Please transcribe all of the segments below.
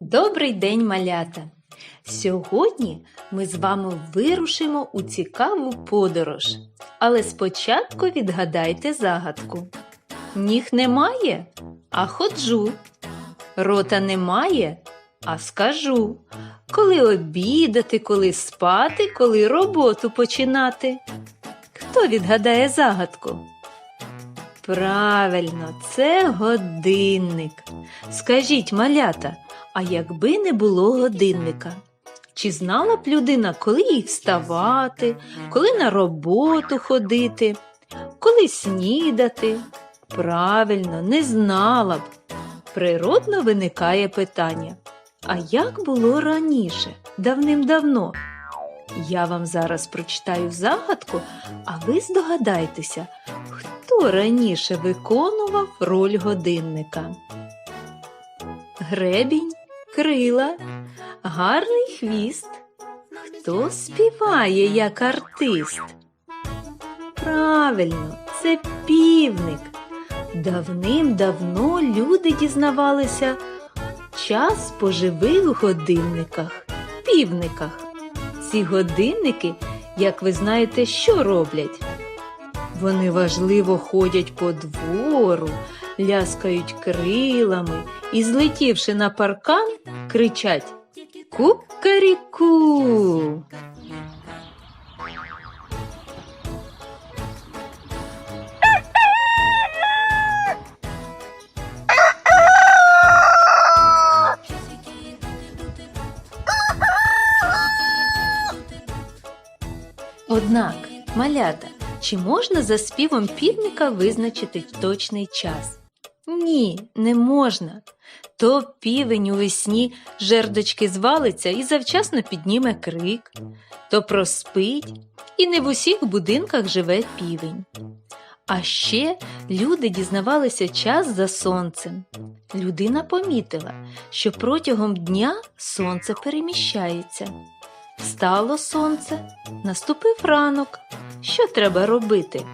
Добрий день, малята! Сьогодні ми з вами вирушимо у цікаву подорож. Але спочатку відгадайте загадку. Ніг немає, а ходжу. Рота немає, а скажу. Коли обідати, коли спати, коли роботу починати. Хто відгадає загадку? Правильно, це годинник. Скажіть, малята, а якби не було годинника? Чи знала б людина, коли їй вставати, коли на роботу ходити, коли снідати? Правильно, не знала б. Природно виникає питання: а як було раніше, давним-давно? Я вам зараз прочитаю загадку, а ви здогадайтеся, хто раніше виконував роль годинника? Гребінь, крила, гарний хвіст. Хто співає як артист? Правильно, це півник. Давним-давно люди дізнавалися час по живих годинниках, півниках. Ці годинники, як ви знаєте, що роблять? Вони важливо ходять по двору, ляскають крилами і, злетівши на паркан, кричать Кукаріку. Однак, малята, чи можна за співом півника визначити точний час? Ні, не можна. То півень у весні жердочки звалиться і завчасно підніме крик, то проспить, і не в усіх будинках живе півень. А ще люди дізнавалися час за сонцем. Людина помітила, що протягом дня сонце переміщається. Встало сонце, наступив ранок. Що треба робити?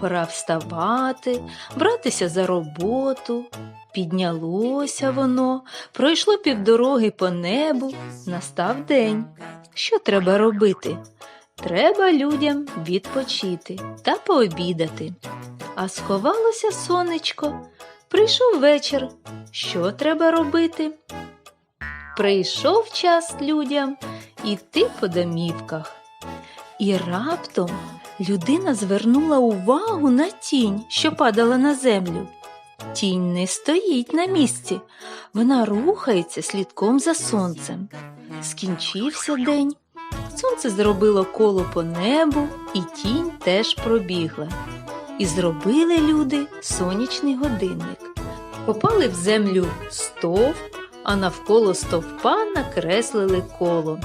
Пора вставати, братися за роботу. Піднялося воно, пройшло півдороги по небу, настав день. Що треба робити? Треба людям відпочити та пообідати. А сховалося сонечко. Прийшов вечір. Що треба робити? Прийшов час людям іти по домівках. І раптом людина звернула увагу на тінь, що падала на землю. Тінь не стоїть на місці, вона рухається слідком за сонцем. Скінчився день. Сонце зробило коло по небу, і тінь теж пробігла. І зробили люди сонячний годинник. Попали в землю стовп, а навколо стовпа накреслили коло.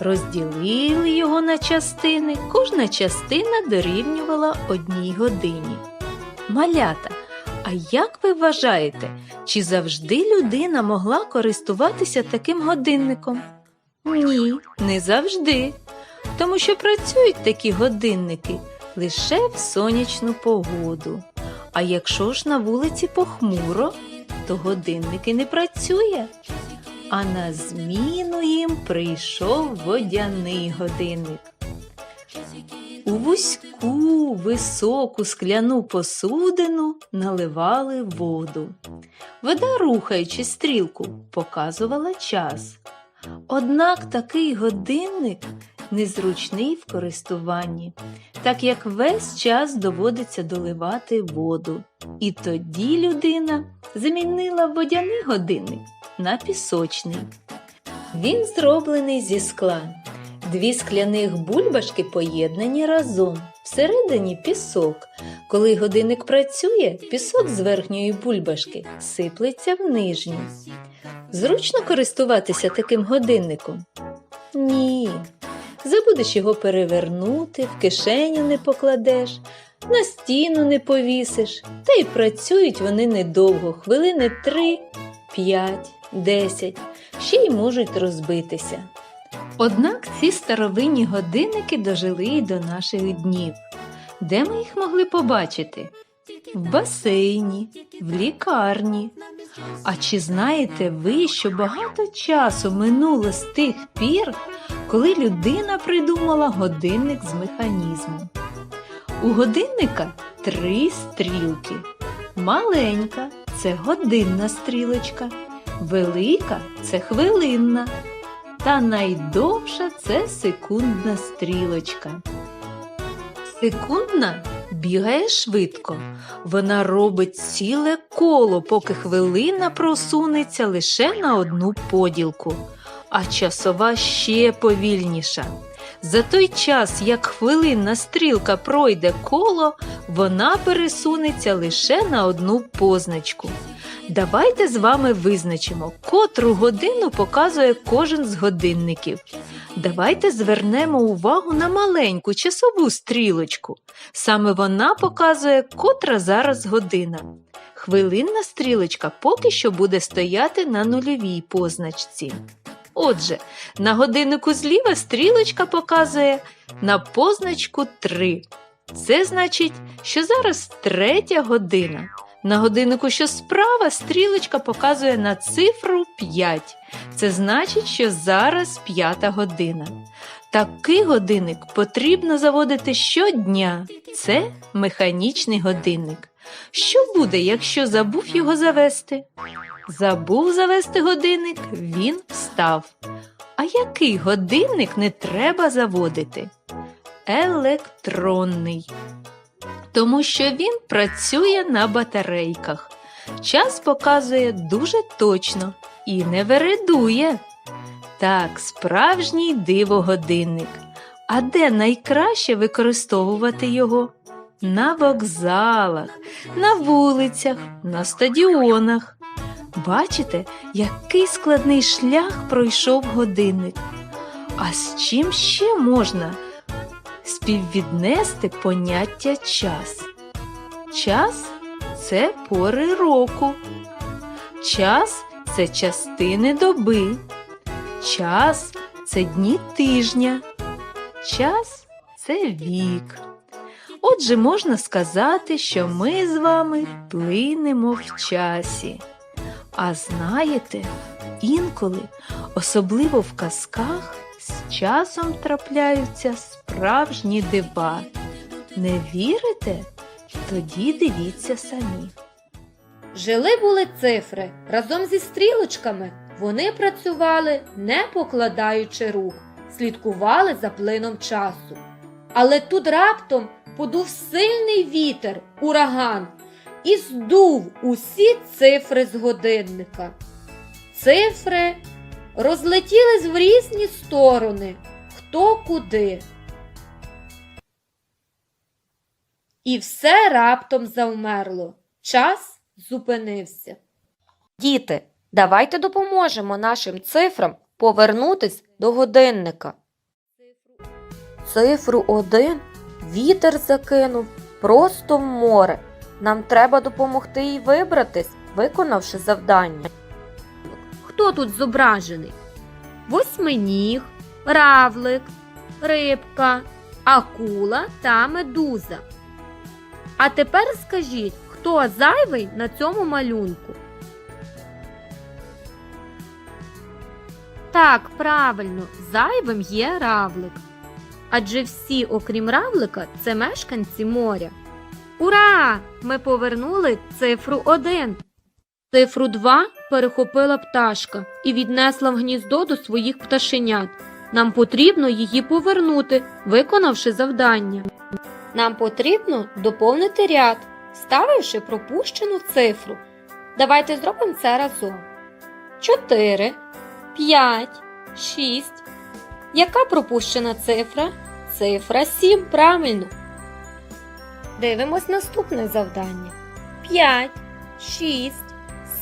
Розділили його на частини, кожна частина дорівнювала одній годині. Малята, а як ви вважаєте, чи завжди людина могла користуватися таким годинником? Ні, не завжди. Тому що працюють такі годинники лише в сонячну погоду. А якщо ж на вулиці похмуро, то годинник і не працює. А на зміну їм прийшов водяний годинник. У вузьку високу скляну посудину наливали воду. Вода, рухаючи стрілку, показувала час. Однак такий годинник незручний в користуванні, так як весь час доводиться доливати воду. І тоді людина замінила водяний годинник на пісочний. Він зроблений зі скла. Дві скляних бульбашки поєднані разом. Всередині пісок. Коли годинник працює, пісок з верхньої бульбашки сиплеться в нижню. Зручно користуватися таким годинником? Ні. Забудеш його перевернути, в кишеню не покладеш, на стіну не повісиш, та й працюють вони недовго, хвилини три, п'ять, десять, ще й можуть розбитися. Однак ці старовинні годинники дожили й до наших днів. Де ми їх могли побачити? в басейні, в лікарні. А чи знаєте ви, що багато часу минуло з тих пір, коли людина придумала годинник з механізмом? У годинника три стрілки. Маленька це годинна стрілочка, велика це хвилинна, та найдовша це секундна стрілочка. Секундна бігає швидко. Вона робить ціле коло, поки хвилина просунеться лише на одну поділку, а часова ще повільніша. За той час, як хвилинна стрілка пройде коло, вона пересунеться лише на одну позначку. Давайте з вами визначимо, котру годину показує кожен з годинників. Давайте звернемо увагу на маленьку часову стрілочку. Саме вона показує, котра зараз година. Хвилинна стрілочка поки що буде стояти на нульовій позначці. Отже, на годиннику зліва стрілочка показує на позначку 3. Це значить, що зараз третя година. На годиннику, що справа, стрілочка показує на цифру 5. Це значить, що зараз п'ята година. Такий годинник потрібно заводити щодня. Це механічний годинник. Що буде, якщо забув його завести? Забув завести годинник, він встав. А який годинник не треба заводити? Електронний. Тому що він працює на батарейках. Час показує дуже точно і не вередує. Так, справжній дивогодинник. А де найкраще використовувати його? На вокзалах, на вулицях, на стадіонах. Бачите, який складний шлях пройшов годинник. А з чим ще можна співвіднести поняття час? Час це пори року. Час це частини доби. Час це дні тижня. Час це вік. Отже, можна сказати, що ми з вами плинемо в часі. А знаєте, інколи, особливо в казках, з часом трапляються справжні дива. Не вірите? Тоді дивіться самі. Жили були цифри. Разом зі стрілочками вони працювали, не покладаючи рук, слідкували за плином часу. Але тут раптом подув сильний вітер, ураган, і здув усі цифри з годинника. Цифри розлетілись в різні сторони, хто куди. І все раптом завмерло. Час зупинився. Діти, давайте допоможемо нашим цифрам повернутись до годинника. Цифру один вітер закинув просто в море. Нам треба допомогти їй вибратись, виконавши завдання. Хто тут зображений? Восьминіг, равлик, рибка, акула та медуза. А тепер скажіть, хто зайвий на цьому малюнку? Так, правильно, зайвим є равлик. Адже всі, окрім равлика, це мешканці моря. Ура! Ми повернули цифру 1. Цифру 2 перехопила пташка і віднесла в гніздо до своїх пташенят. Нам потрібно її повернути, виконавши завдання. Нам потрібно доповнити ряд, ставивши пропущену цифру. Давайте зробимо це разом. 4, 5, 6. Яка пропущена цифра? Цифра 7, правильно. Дивимось наступне завдання. 5, 6,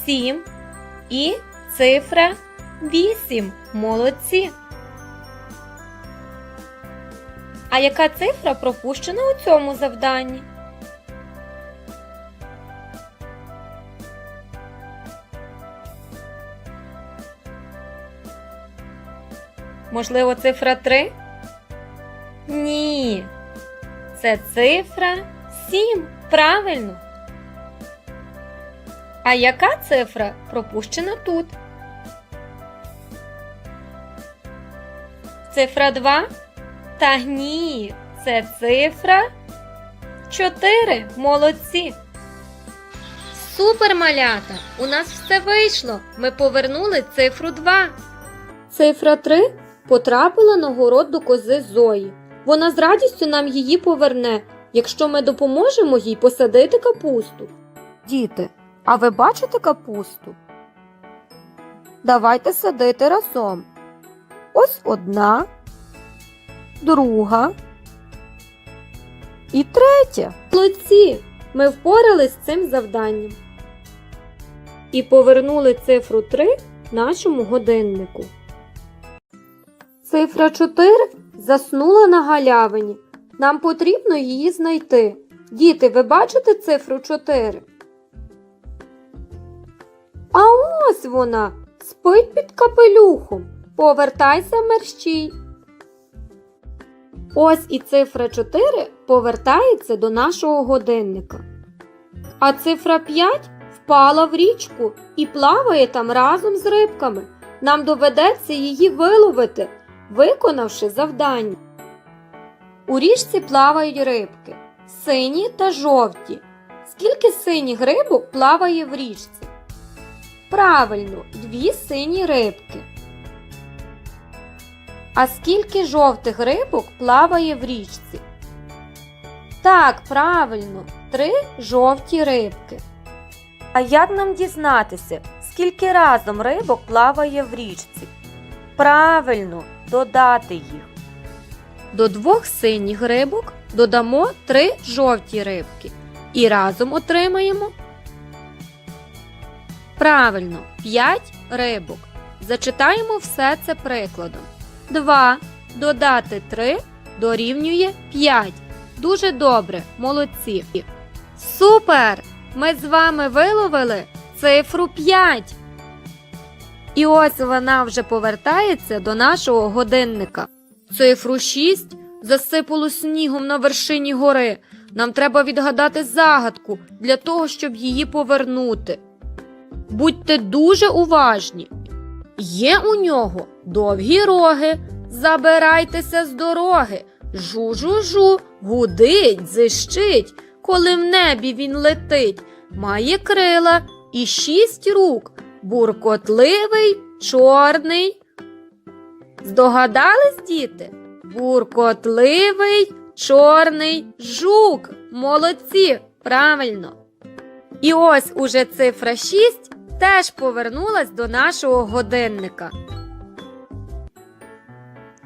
7 і цифра 8. Молодці. А яка цифра пропущена у цьому завданні? Можливо, цифра 3? Ні. Це цифра 7. Правильно. А яка цифра пропущена тут? Цифра 2? Та ні, це цифра 4. Молодці. Супер малята! У нас все вийшло. Ми повернули цифру 2. Цифра 3 потрапила на город до кози Зої. Вона з радістю нам її поверне, якщо ми допоможемо їй посадити капусту. Діти, а ви бачите капусту? Давайте садити разом. Ось одна, друга і третя. Молодці! Ми впорались з цим завданням. І повернули цифру 3 нашому годиннику. Цифра 4 заснула на галявині. Нам потрібно її знайти. Діти, ви бачите цифру 4? А ось вона спить під капелюхом. Повертайся мерщій. Ось і цифра 4 повертається до нашого годинника. А цифра 5 впала в річку і плаває там разом з рибками. Нам доведеться її виловити, виконавши завдання. У річці плавають рибки сині та жовті. Скільки синіх рибок плаває в річці? Правильно, дві сині рибки. А скільки жовтих рибок плаває в річці? Так, правильно, три жовті рибки. А як нам дізнатися, скільки разом рибок плаває в річці? Правильно, додати їх. До двох синіх рибок додамо три жовті рибки і разом отримаємо. Правильно, 5 рибок. Зачитаємо все це прикладом. 2 додати 3 дорівнює 5. Дуже добре, молодці. Супер! Ми з вами виловили цифру 5. І ось вона вже повертається до нашого годинника. Цифру 6 засипало снігом на вершині гори. Нам треба відгадати загадку для того, щоб її повернути. Будьте дуже уважні. Є у нього довгі роги. Забирайтеся з дороги. Жу-жу-жу, гудить, зищить, коли в небі він летить. Має крила і шість рук. Буркотливий, чорний. Здогадались, діти? Буркотливий, чорний жук. Молодці, правильно. І ось уже цифра 6 теж повернулась до нашого годинника.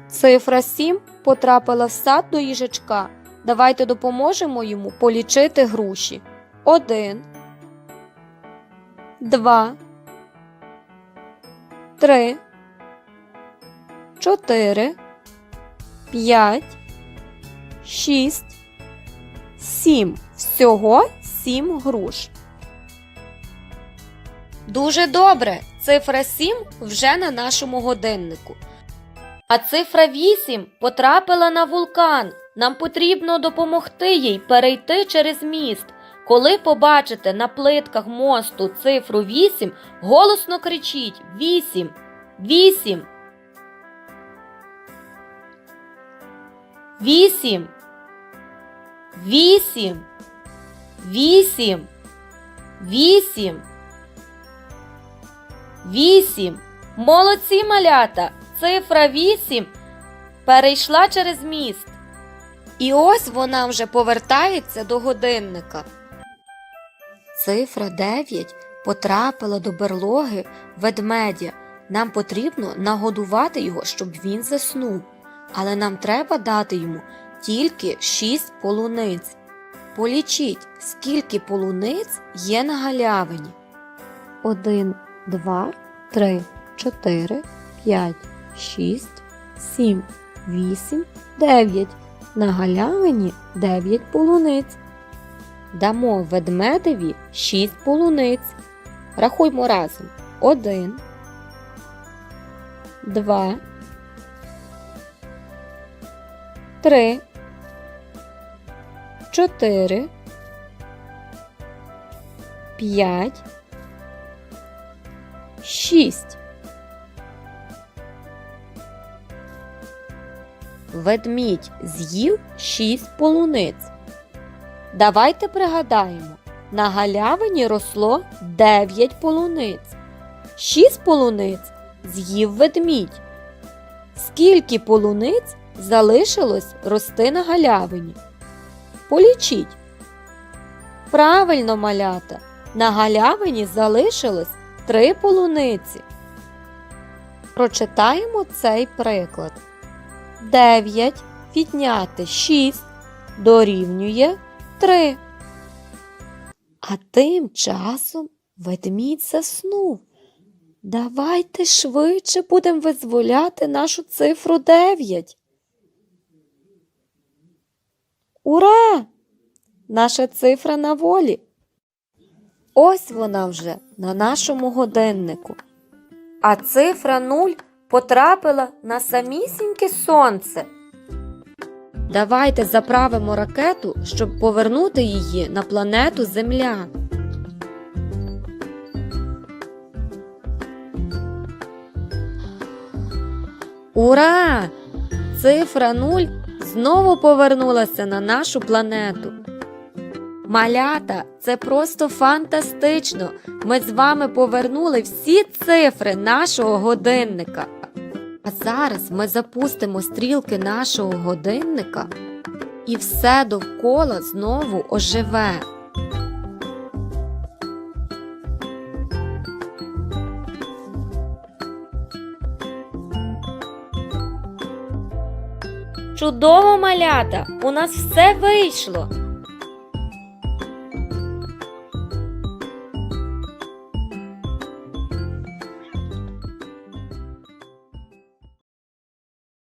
Цифра 7 потрапила в сад до їжачка. Давайте допоможемо йому полічити груші. Один, два, три, чотири, п'ять, шість, сім. Всього сім груш. Дуже добре. Цифра 7 вже на нашому годиннику. А цифра 8 потрапила на вулкан. Нам потрібно допомогти їй перейти через міст. Коли побачите на плитках мосту цифру 8, голосно кричіть 8, 8. 8. 8. 8. 8. 8. Молодці малята! Цифра 8 перейшла через міст. І ось вона вже повертається до годинника. Цифра 9 потрапила до берлоги ведмедя. Нам потрібно нагодувати його, щоб він заснув. Але нам треба дати йому тільки 6 полуниць. Полічіть, скільки полуниць є на галявині. 1, 2, 3, 4, 5, 6, 7, 8, 9. На галявині 9 полуниць. Дамо ведмедеві 6 полуниць. Рахуймо разом. 1, 2, 3, 4, 5, шість. Ведмідь з'їв шість полуниць. Давайте пригадаємо, на галявині росло дев'ять полуниць. Шість полуниць з'їв ведмідь. Скільки полуниць залишилось рости на галявині? Полічіть. Правильно, малята, на галявині залишилось три полуниці. Прочитаємо цей приклад. 9 відняти 6 дорівнює 3. А тим часом ведмідь заснув. Давайте швидше будемо визволяти нашу цифру 9. Ура! Наша цифра на волі. Ось вона вже на нашому годиннику. А цифра 0 потрапила на самісіньке сонце. Давайте заправимо ракету, щоб повернути її на планету Земля. Ура! Цифра 0 знову повернулася на нашу планету. Малята, це просто фантастично. Ми з вами повернули всі цифри нашого годинника. А зараз ми запустимо стрілки нашого годинника, і все довкола знову оживе. Чудово, малята! У нас все вийшло.